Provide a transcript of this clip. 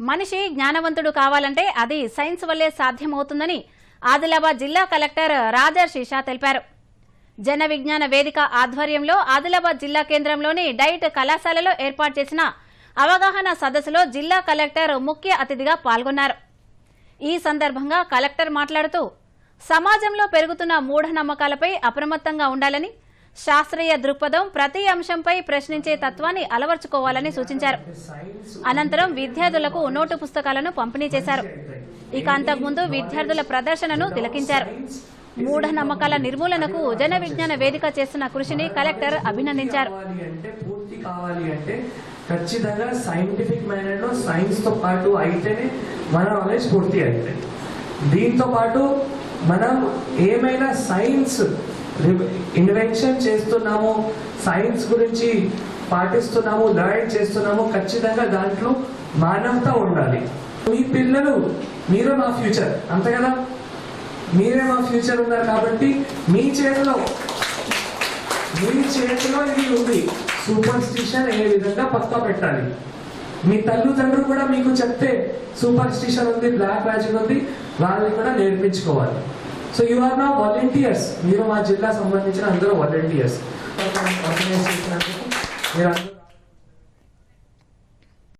మనిషి జ్ఞానవంతుడు కావాలంటే అది సైన్స్ వల్లే సాధ్యమవుతుందని ఆదిలాబాద్ జిల్లా కలెక్టర్ రాజర్ శిషా తెలిపారు. జన విజ్ఞాన వేదిక ఆధ్వర్యంలో ఆదిలాబాద్ జిల్లా కేంద్రంలోని డైట్ కళాశాలలో ఏర్పాటు చేసిన అవగాహన సదస్సులో జిల్లా కలెక్టర్ ముఖ్య అతిథిగా పాల్గొన్నారు. ఈ సందర్భంగా కలెక్టర్ మాట్లాడుతూ సమాజంలో పెరుగుతున్న మూఢనమ్మకాలపై అప్రమత్తంగా ఉండాలని శాస్త్రీయ దృక్పథం ప్రతి అంశంపై ప్రశ్నించే తత్వాన్ని అలవర్చుకోవాలని సూచించారు. అనంతరం విద్యార్థులకు నోటు పుస్తకాలను పంపిణీ చేశారు. ఇక అంతకుముందు విద్యార్థుల ప్రదర్శనను తిలకించారు. మూఢనమ్మకాల నిర్మూలనకు జన విజ్ఞాన వేదిక చేస్తున్న కృషిని కలెక్టర్ అభినందించారు. ఖచ్చితంగా సైంటిఫిక్ మేనర్లో సైన్స్తో పాటు అయితేనే మన నాలెడ్జ్ పూర్తి అవుతుంది దీంతో పాటు మనం ఏమైనా సైన్స్ ఇన్వెన్షన్ చేస్తున్నాము సైన్స్ గురించి పాటిస్తున్నాము లర్న్ చేస్తున్నాము ఖచ్చితంగా దాంట్లో మానవత ఉండాలి. మీ పిల్లలు మీరే మా ఫ్యూచర్ అంతే కదా? మీరే మా ఫ్యూచర్ ఉన్నారు కాబట్టి మీ చేతిలో మీ చేతిలో ఇది ఉంది. సూపర్ స్టిషన్ ఏ విధంగా పక్కా పెట్టాలి. మీ తల్లిదండ్రులు కూడా మీకు చెప్తే సూపర్ స్టిషన్ ఉంది బ్లాక్ మ్యాజిక్ ఉంది వాళ్ళని కూడా నేర్పించుకోవాలి. సో యు ఆర్ నా వాలంటీర్స్ మీరు మా జిల్లా సంబంధించిన అందరూ వాలంటీర్స్ మీరు అందరూ